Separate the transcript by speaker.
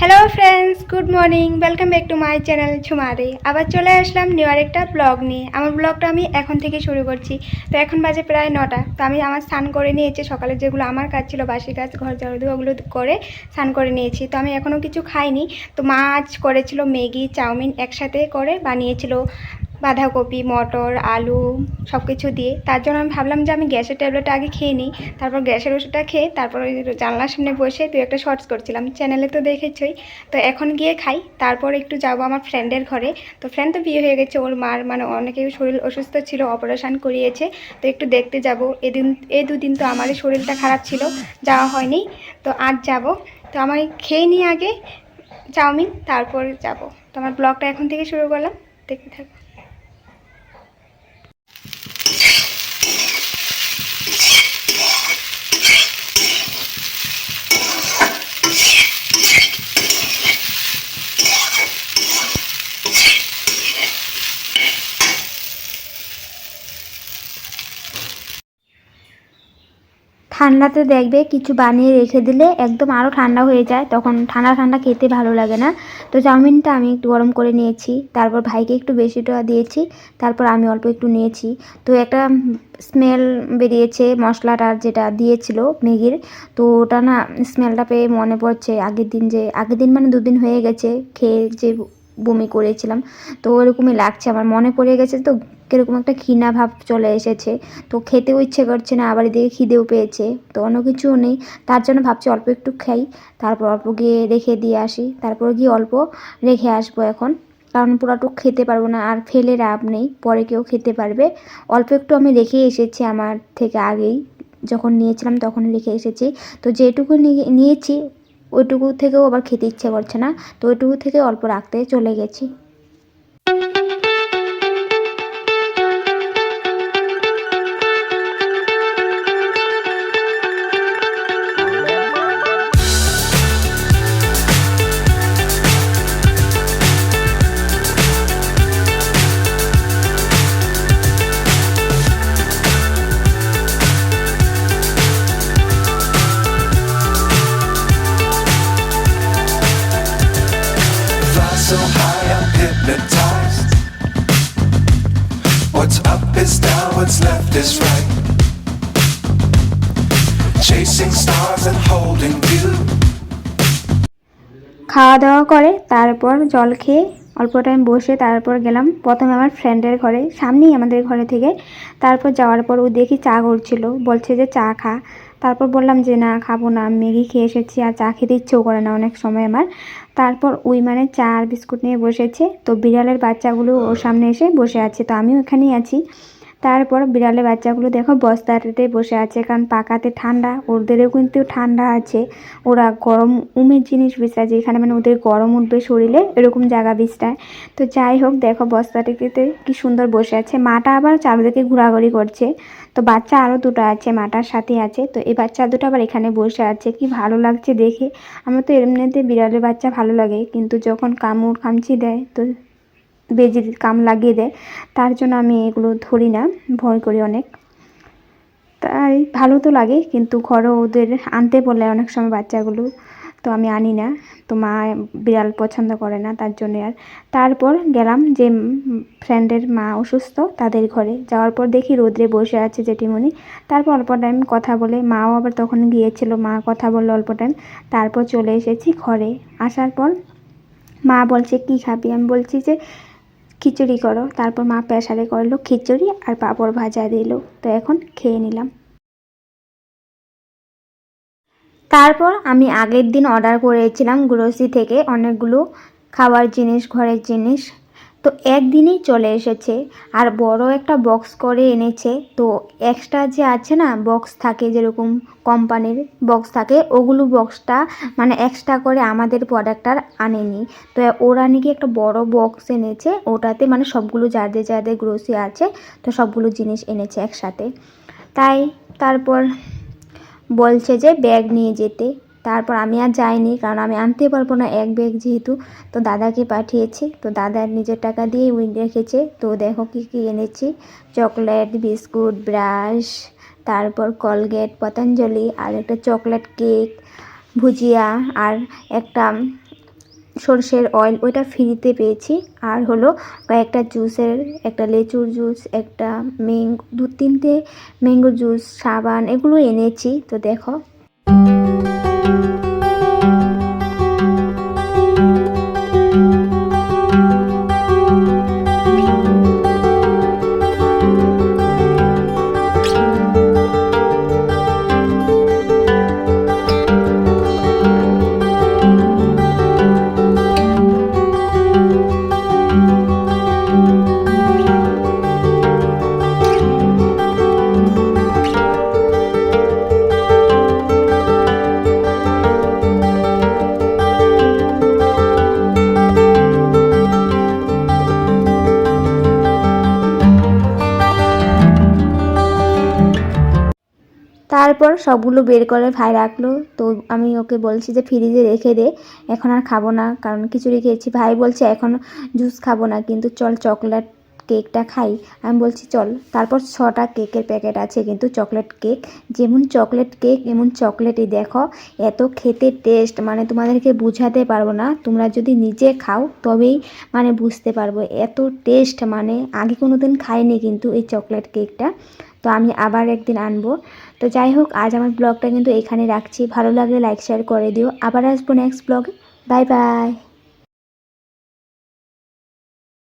Speaker 1: Hello friends good morning welcome back to my channel ঝুমারে আবার চলে আসলাম new একটা blog নিয়ে। আমার ব্লগটা আমি এখন থেকে শুরু করছি। তো এখন বাজে প্রায় নটা। তো আমি আমার স্নান করে নিয়েছি। সকালে যেগুলো আমার কাজ ছিল, বাসি কাজ, ঘর ঝাড়ু ওগুলো করে স্নান করে নিয়েছি। তো আমি এখনও কিছু খাইনি। তো মাছ করেছিল ম্যাগি, চাউমিন একসাথে করে বানিয়েছিল। বাঁধাকপি, মটর, আলু সব কিছু দিয়ে। তার জন্য আমি ভাবলাম যে আমি গ্যাসের ট্যাবলেটটা আগে খেয়ে নিই। তারপর গ্যাসের ওষুধটা খেয়ে তারপর ওই জানলার সামনে বসে তুই একটা শর্টস করছিলাম। চ্যানেলে তো দেখেছই। তো এখন গিয়ে খাই। তারপর একটু যাব আমার ফ্রেন্ডের ঘরে। তো ফ্রেন্ড তো বিয়ে হয়ে গেছে। ওর মার মানে অনেকেই শরীর অসুস্থ ছিল, অপারেশন করিয়েছে। তো একটু দেখতে যাব। এদিন, এই দুদিন তো আমারই শরীরটা খারাপ ছিল। যাওয়া হয়নি। তো আজ যাব। তো আমার খেয়ে নিই আগে চাউমিন, তারপর যাব। তো আমার ব্লগটা এখন থেকে শুরু করলাম। দেখতে থাকো।
Speaker 2: ঠান্ডাতে দেখবে কিছু বানিয়ে রেখে দিলে একদম আরও ঠান্ডা হয়ে যায়, তখন ঠান্ডা ঠান্ডা খেতে ভালো লাগে না। তো চাউমিনটা আমি একটু গরম করে নিয়েছি, তারপর ভাইকে একটু বেশিটা দিয়েছি, তারপর আমি অল্প একটু নিয়েছি। তো একটা স্মেল বেরিয়েছে মশলাটা যেটা দিয়েছিল ম্যাগির, তো ওটা না স্মেলটা পেয়ে মনে পড়ছে আগের দিন যে, আগের দিন মানে দুদিন হয়ে গেছে খেয়ে যে বমি করেছিলাম। তো ওরকমই লাগছে, আমার মনে পড়ে গেছে তো কীরকম একটা ঘৃণা ভাব চলে এসেছে। তো খেতেও ইচ্ছে করছে না, আবার এদিকে খিদেও পেয়েছে। তো অন্য কিছুও নেই, তার জন্য ভাবছি অল্প একটু খাই, তারপর অল্প গিয়ে রেখে দিয়ে আসি। তারপর গিয়ে অল্প রেখে আসব এখন, কারণ পুরাটুক খেতে পারব না, আর ফেলে লাভ নেই, পরে কেউ খেতে পারবে। অল্প একটু আমি রেখে এসেছি আমার থেকে আগেই, যখন নিয়েছিলাম তখন রেখে এসেছি। তো যেটুকু নিয়েছি ওইটুকু থেকেও আবার খেতে ইচ্ছে করছে না তো ওইটুকু থেকে অল্প রাখতে চলে গেছি।
Speaker 3: Is down, what's left is right. Chasing stars and holding you.
Speaker 2: খাওয়া দাওয়া করে তারপর জল খেয়ে অল্প টাইম বসে তারপর গেলাম প্রথমে আমার ফ্রেন্ডের ঘরে সামনেই আমাদের ঘরে থেকে তারপর যাওয়ার পর ও দেখি চা করছিল বলছে যে চা খা তারপর বললাম যে, না, খাব না, ম্যাগি খেয়ে এসেছি আর চা খেতে ইচ্ছেও করে না অনেক সময় আমার। তারপর ওই মানে চা আর বিস্কুট নিয়ে বসেছে। তো বিড়ালের বাচ্চাগুলো ওর সামনে এসে বসে আছে, তো আমিও এখানেই আছি। তারপর বিড়ালের বাচ্চাগুলো দেখো বস্তাতে বসে আছে, কারণ পাকাতে ঠান্ডা, ওদেরও কিন্তু ঠান্ডা আছে। ওরা গরম, উমের জিনিস বিছায় যেখানে মানে ওদের গরম উঠবে শরীরে, এরকম জায়গা বিছটায় তো যাই হোক, দেখো বস্তাটিতে কি সুন্দর বসে আছে। মাটা আবার চারিদিকে ঘোরাঘুরি করছে। তো বাচ্চা আরও দুটো আছে, মাটার সাথে আছে। তো এই বাচ্চা দুটো আবার এখানে বসে আছে, কি ভালো লাগছে দেখে। আমার তো এমনিতে বিড়ালের বাচ্চা ভালো লাগে, কিন্তু যখন কামড় খামচি দেয়, তো বেজি কাম লাগিয়ে দেয়, তার জন্য আমি এগুলো ধরি না, ভয় করি অনেক। তাই ভালো তো লাগে, কিন্তু ঘরে ওদের আনতে বলে অনেক সময় বাচ্চাগুলো। তো আমি আনি না। তো মা বিড়াল পছন্দ করে না, তার জন্য আর। তারপর গেলাম যে ফ্রেন্ডের মা অসুস্থ, তাদের ঘরে। যাওয়ার পর দেখি রোদ্রে বসে আছে জেঠিমণি। তারপর অল্প টাইম কথা বলে, মাও আবার তখন গিয়েছিল, মা কথা বলল অল্প টাইম তারপর চলে এসেছি ঘরে। আসার পর মা বলছে, কি খাবি? আমি বলছি যে, খিচুড়ি করো। তারপর মা প্রেসারে করল খিচুড়ি আর পাঁপড় ভাজা দিল। তো এখন খেয়ে নিলাম। তারপর আমি আগের দিন অর্ডার করেছিলাম গ্রোসি থেকে অনেকগুলো খাবার জিনিস, ঘরের জিনিস। তো একদিনই চলে এসেছে। আর বড় একটা বক্স করে এনেছে। তো এক্সট্রা যে আছে না বক্স থাকে যেরকম কোম্পানির বক্স থাকে, ওগুলো বক্সটা মানে এক্সট্রা করে আমাদের প্রোডাক্টটার আনেনি। তো ওরা নাকি একটা বড় বক্স এনেছে। ওটাতে মানে সবগুলো যাদের যাদের গ্রোসারি আছে, তো সবগুলো জিনিস এনেছে একসাথে। তাই তারপর বলছে যে ব্যাগ নিয়ে যেতে। তারপর আমি আর যাইনি, কারণ আমি আনতে পারব না এক ব্যাগ যেহেতু। তো দাদাকে পাঠিয়েছি। তো দাদার নিজের টাকা দিয়ে উইন রেখেছে। তো দেখো কি কি এনেছি। চকলেট, বিস্কুট, ব্রাশ, তারপর কলগেট, পতঞ্জলি, আর একটা চকলেট কেক, ভুজিয়া, আর একটা সর্ষের অয়েল ওইটা ফ্রিতে পেয়েছি। আর হলো কয়েকটা জুসের একটা লেচুর জুস একটা ম্যাঙ্গো দু তিনটে ম্যাঙ্গো জুস সাবান, এগুলো এনেছি। তো দেখো তারপর সবগুলো বের করে ভাই রাখল। তো আমি ওকে বলছি যে, ফ্রিজে রেখে দে, এখন আর খাব না। কারণ খিচুড়ি খেয়েছি। ভাই বলছে, এখন জুস খাব না, কিন্তু চল চকলেট কেকটা খাই। আমি বলছি, চল। তারপর ছটা কেকের প্যাকেট আছে, কিন্তু চকলেট কেক, যেমন চকলেট কেক, এমন চকলেটই দেখো, এত খেতে টেস্ট। মানে তোমাদেরকে বুঝাতে পারব না, তোমরা যদি নিজে খাও, তবেই মানে বুঝতে পারব। এত টেস্ট মানে আগে কোনো দিন খাইনি কিন্তু এই চকলেট কেকটা। তো আমি আবার একদিন আনব। তো যাই হোক, আজ আমার ব্লগটা কিন্তু এখানে রাখছি। ভালো লাগলে লাইক শেয়ার করে দিও। আবার আসব নেক্সট ব্লগে বাই বাই